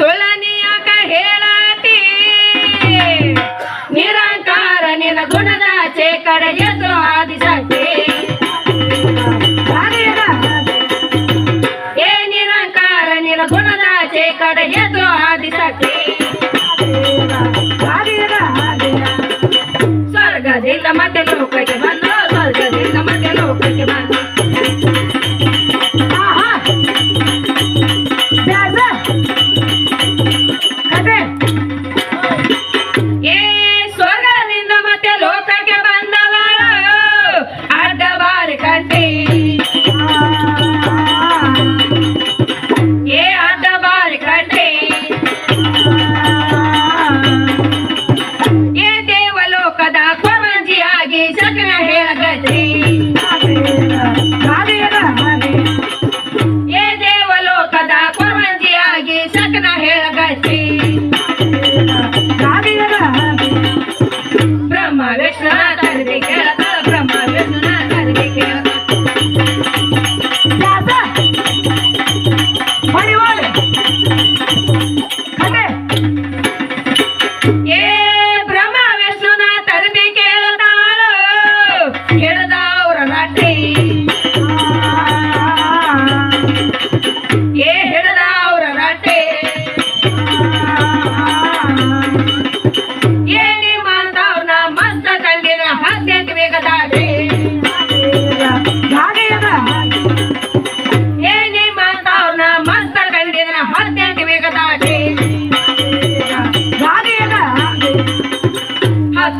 ಸುಳ್ಳನಿ ಹೇಳತಿ. ನಿರಂಕಾರ ನಿನ ಗುಣದ ಚೇಕಡ ಎದುರು ಆದಿಸತಿ. ಏ ನಿರಂಕಾರ ನಿನ್ನ ಗುಣದ ಚೇಕರ ಎದುರು ಆದಿಸತಿ. ಸ್ವರ್ಗದಿಂದ ಮತ್ತೆ ಲೋಕಕ್ಕೆ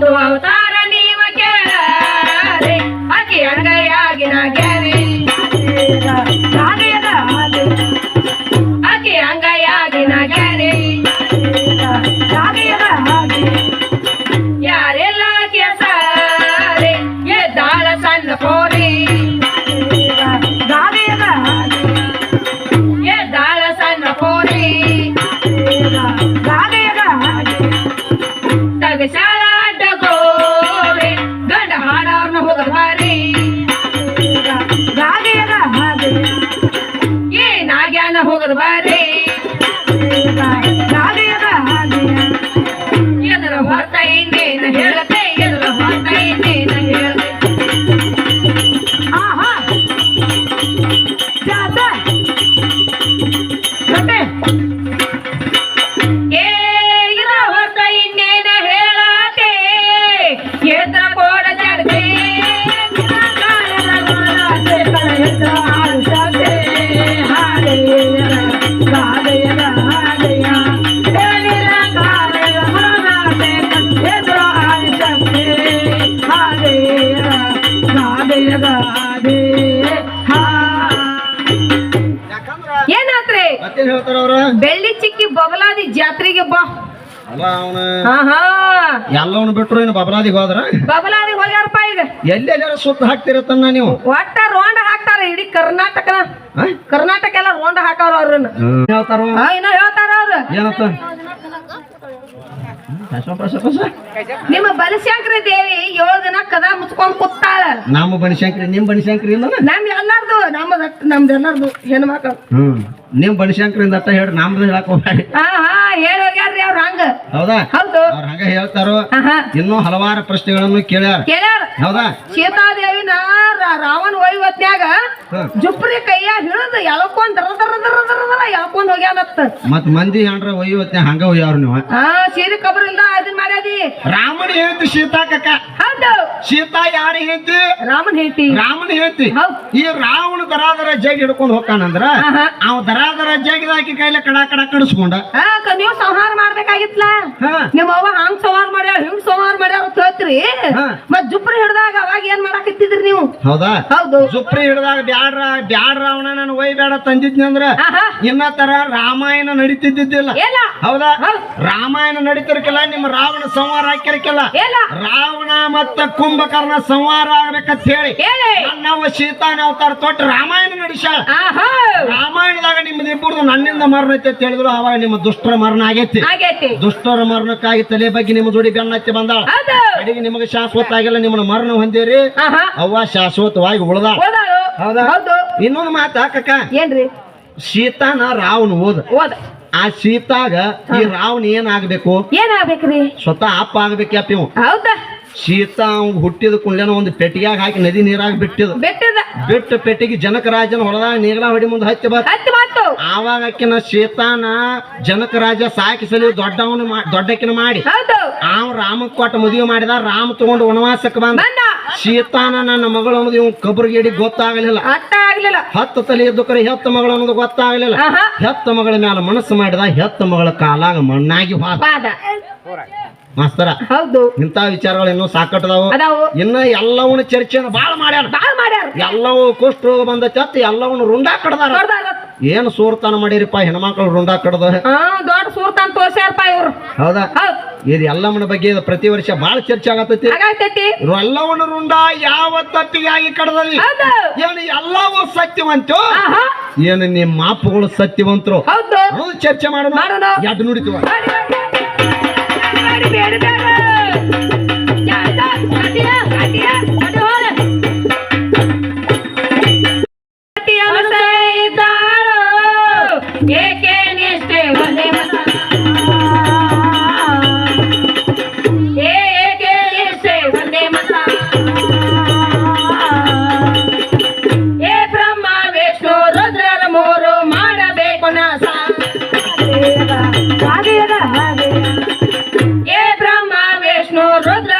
ಹತ್ತು ಅವತಾರ barbarie. ಏನಾತ್ರಿ? ಹೇಳ್ತಾರ ಅವ್ರ? ಬೆಳ್ಳಿ ಚಿಕ್ಕಿ ಬಬಲಾದಿ ಜಾತ್ರೆಗೆ ಬಾ. ಎಲ್ಲವನ್ನ ಬಿಟ್ರು ಇನ್ನು ಬಬಲಾದಿಗೆ ಹೋದ್ರ? ಬಬಲಾದಿ ಹೋಗ್ಯಾರಪ್ಪ ಈಗ. ಎಲ್ಲಿ ಎಲ್ಲಾರ ಸುತ್ತ ಹಾಕ್ತಿರತ್ತನ್ನ ನೀವು? ಒಟ್ಟ ರೋಂಡ ಹಾಕ್ತಾರ ಇಡೀ ಕರ್ನಾಟಕ? ಕರ್ನಾಟಕ ಎಲ್ಲ ರೋಂಡ ಹಾಕವ್ರ ಅವ್ರನ್ನ. ಹೇಳ್ತಾರ ಇನ್ನ ಹೇಳ್ತಾರ ಅವ್ರ. ಏನತ್ತ. ನಿಮ್ಮ ಬನಶಂಕರಿ ದೇವಿ ಏಳು ದಿನ ಕದ ಮುಚ್ಕೊಂಡ್ ಕೂತಾಳ. ನಮ್ಮ ಬನಶಂಕರಿ ನಿಮ್ ಬನಶಂಕರಿ ಇಲ್ಲ ನಮ್ ಎಲ್ಲಾರ್ದು ನಮ್ಮದ ನಮ್ದು ಎಲ್ಲಾರ್ದು ಹೆಣ್ಮಕ್ಳು. ಹ್ಮ್. ನಿಮ್ ಬನಶಂಕರಿಂದ ಅಟ್ಟ ಹೇಳ್ರಿ ನಮ್ದು ಹೇಳಕ್ ಹೋಗ್ಬೇಡಿ ಹಾ ಹಾ ಹೇಳಿ ಹೋಗ್ಯಾರ್ರಿ ಅವ್ರ ಹಂಗ. ಹೌದಾ? ಹೌದು. ಅವ್ರ ಹಂಗ ಹೇಳ್ತಾರೋ? ಇನ್ನೂ ಹಲವಾರು ಪ್ರಶ್ನೆಗಳನ್ನು ಕೇಳ್ಯಾರ. ಕೇಳ್ಯಾರ. ಹೌದಾ? ಸೀತಾದೇವಿನ ರಾವಣ ಒಯ್ವತ್ನ್ಯಾಗ ಜುಪ್ರಿ ಕೈಯ ಹಿಡಿದು ಎಳ್ಕೊಂಡ್ ದರ ದರ ದರ ದರ ದರ ಎಳ್ಕೊಂಡ್ ಹೋಗ್ಯಾನತ್ತ. ಮತ್ ಮಂದಿ ಹಂಡ್ರ ಒಯ್ಯವತ್ನೆ ಹಂಗ ಒಯ್ಯಾರ ನೀವು? ಹಾ ಸೀರೆ ಇಲ್ಲ ಅದನ್ ಮಾಡ್ಯಾದಿ. ರಾಮನ ಹೇಳ್ತಿ ಸೀತಾ ಕಕ್ಕ ಹೌದು. ಸೀತಾ ಯಾರ ಹೇಳ್ತಿ ರಾಮನ್ ಹೇಳ್ತಿ ರಾಮನ ಹೇಳ್ತಿ ಹೌದು. ಈ ರಾವಣ ದರಾದರ ಜಗ್ ಹಿಡ್ಕೊಂಡ್ ಹೋಗ್ತಾನಂದ್ರ. ಅವ ದರಾದರ ಜಗ್ದ ಹಾಕಿ ಕೈಲೆ ಕಡ ಕಡ ಕಡಿಸ್ಕೊಂಡ. ನೀವು ಸಂಹಾರ ಮಾಡ್ಬೇಕಾಗಿತ್ಲ? ನಿಮ್ಮ ಅವ್ವ ಹಂಗ್ ಸಂಹಾರ ಮಾಡ್ಯಾರ ಹಿಂಗ್ ಸಂಹಾರ ಮಾಡ್ಯಾರ ಹಾ. ಮತ್ ಜುಪ್ರಿ ಹಿಡ್ದಾಗ ಅವಾಗ ಏನ್ ಮಾಡಾಕತ್ತಿದ್ರಿ ನೀವು? ಹೌದಾ? ಹೌದು. ಜುಪ್ರಿ ಹಿಡ್ದಾಗ ಬ್ಯಾಡ್ರ ಬ್ಯಾಡ ರಾವಣ ನಾನು ಬ್ಯಾಡ ತಂದಿದ್ನಿ ಅಂದ್ರ. ಇನ್ನ ತರ ರಾಮಾಯಣ ನಡೀತಿದ್ದಿಲ್ಲ ಹೌದಾ? ರಾಮಾಯಣ ನಡೀತಿರ್ಕಿಲ್ಲ ನಿಮ್ಮ ರಾವಣ ಸಂಹಾರ ಹಾಕಿರ್ಕಿಲ್ಲ ರಾವಣ ಮತ್ತ ಕುಂಭಕರ್ಣ ಸಂಹಾರ ಆಗ್ಬೇಕಂತ ಹೇಳಿ ನಾವು ಸೀತಾನ ಅವತಾರ ತೊಟ್ಟು ರಾಮಾಯಣ ನಡಿಸ ಆಹಾ. ರಾಮಾಯಣದಾಗ ನಿಮ್ದು ಇಬ್ಬರು ನನ್ನಿಂದ ಮರಣ ಐತೆ ಅಂತ ಹೇಳಿದ್ರು ಅವಾಗ ನಿಮ್ಮ ದುಷ್ಟರ ಮರಣ ಆಗೈತಿ. ಆಗೈತಿ. ದುಷ್ಟರ ಮರಣಕ್ಕಾಗಿ ತಲೆ ಬಗ್ಗೆ ನಿಮ್ಮ ಜೋಡಿ ಬೆನ್ನತ್ತಿ ಬಂದಾಳ. ಕಡೆಗೆ ನಿಮಗೆ ಶಾಶ್ವತ ಆಗಿಲ್ಲ ನಿಮ್ಮನ್ನ ಮರಣ ಹೊಂದೇರಿ. ಆಹಾ. ಅವ್ವ ಶಾಶ್ವತವಾಗಿ ಉಳದ ಓದಾಳು ಹೌದಾ? ಹೌದು. ಇನ್ನೊಂದು ಮಾತ ಕಕ್ಕ ಏನ್ರಿ? ಸೀತಾನ ರಾವಣ ಓದ. ಓದ. ಆ ಸೀತಾಗ ಈ ರಾವಣ ಏನಾಗ್ಬೇಕು? ಏನಾಗ್ಬೇಕ್ರಿ? ಸ್ವತಃ ಅಪ್ಪ ಇವ್ ಹೌದಾ? ಸೀತಾ ಅವ್ನ್ ಹುಟ್ಟಿದ ಕುಂಡ್ಲೇನ ಒಂದು ಪೆಟ್ಟಿಗ್ಯಾಗ ಹಾಕಿ ನದಿ ನೀರಾಗ ಬಿಟ್ಟಿದ. ಬೆಟ್ಟದ. ಬಿಟ್ಟು ಪೆಟ್ಟಿಗೆ ಜನಕರಾಜನ ಹೊಲದಾಗ ನೀಗಲ ಹೊಡಿ ಮುಂದೆ ಹಚ್ಚಿ ಆವಾಗಕ್ಕಿನ ಹತ್ತು ಮಾತು ಆವಾಗ ಆಕಿನ ಸೀತಾನ ಜನಕರಾಜ ಸಾಕಿಸಲಿ ದೊಡ್ಡವನು ಮಾ- ದೊಡ್ಡಕಿನ ಮಾಡಿ. ಹೌದು. ಅವ್ ರಾಮ ಕೊಟ್ಟ ಮದುವೆ ಮಾಡಿದ ರಾಮ ತಗೊಂಡು ವನವಾಸಕ್ಕೆ ಬಂದ. ಶೀತಾನ ನನ್ನ ಮಗಳು ಅನ್ನೋದು ಇವ್ ಕಬ್ರಗೇಡಿ ಗೊತ್ತಾಗಲಿಲ್ಲ. ಹತ್ತು ತಲೆ ಇದ್ದುಕರೆ ಹೆತ್ತ ಮಗಳು ಅನ್ನೋದು ಗೊತ್ತಾಗಲಿಲ್ಲ ಹೆತ್ತ ಮಗಳ ಮೇಲೆ ಮನಸ್ಸು ಮಾಡಿದ ಹೆತ್ತ ಮಗಳ ಕಾಲಾಗ ಮಣ್ಣಾಗಿ ಮಾಸ್ತರ ಹೌದು. ಇಂಥ ವಿಚಾರಗಳು ಇನ್ನೂ ಸಾಕಟ್ಟದಾವು. ಇನ್ನ ಎಲ್ಲವನ್ನ ಚರ್ಚೆನ ಬಾಳ ಮಾಡ್ಯಾರ. ಎಲ್ಲವೂ ಕುಷ್ಠ ರೋಗ ಬಂದ ಚತ್ ಎಲ್ಲವನ್ನು ರುಂಡಾ ಕಡ್ದಾರ. ಏನು ಸೂರ್ತಾನ ಮಾಡಿರಿಪ್ಪ ಹೆಣ್ಮಕ್ಳು ರುಂಡಾ ಕಡ್ದ? ದೊಡ್ಡ ಸೂರ್ತಾನ ತೋರ್ಸ್ಯಾರಪ್ಪ ಇವ್ರು. ಹೌದ್. ಇದು ಎಲ್ಲವನ ಬಗ್ಗೆ ಪ್ರತಿ ವರ್ಷ ಬಹಳ ಚರ್ಚೆ ಆಗತೈತಿ ಹಾಗಾಗ್ತೈತಿ ಇವ್ರು ರುಂಡ ಯಾವ ತಪ್ಪಿಗಾಗಿ ಕಡದಲ್ಲಿ? ಹೌದು. ಏನು ಎಲ್ಲವೂ ಸತ್ಯವಂತು ಆಹಾ. ಏನು ನಿಮ್ಮ ಮಾಪುಗಳು ಸತ್ಯವಂತರು? ಹೌದು. ಹೌದು ಚರ್ಚೆ ಮಾಡೋಣ. ಮಾಡೋಣ. ಎದ್ದು ನುಡಿತೀವ ಮಾಡಿ, ಮಾಡಿ. ಮಾಡಿ, ಬೇಡ, ಬೇಡ. ಏಕೆ nosotras.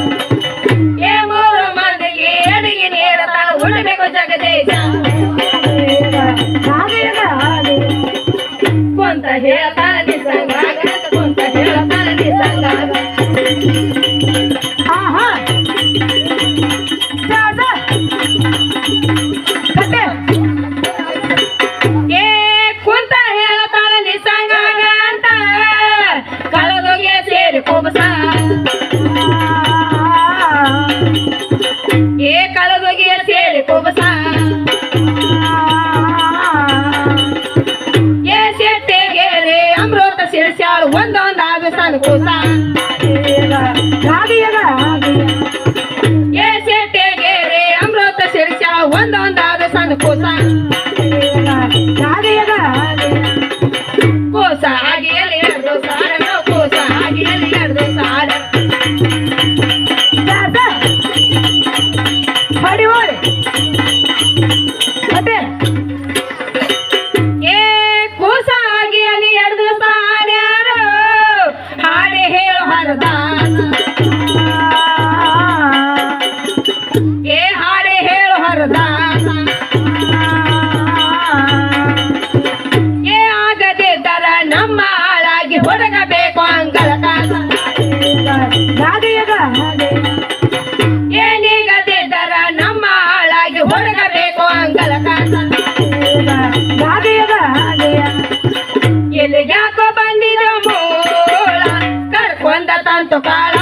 carreira, tá? Thì. bandido mola, carcuanda tanto cara.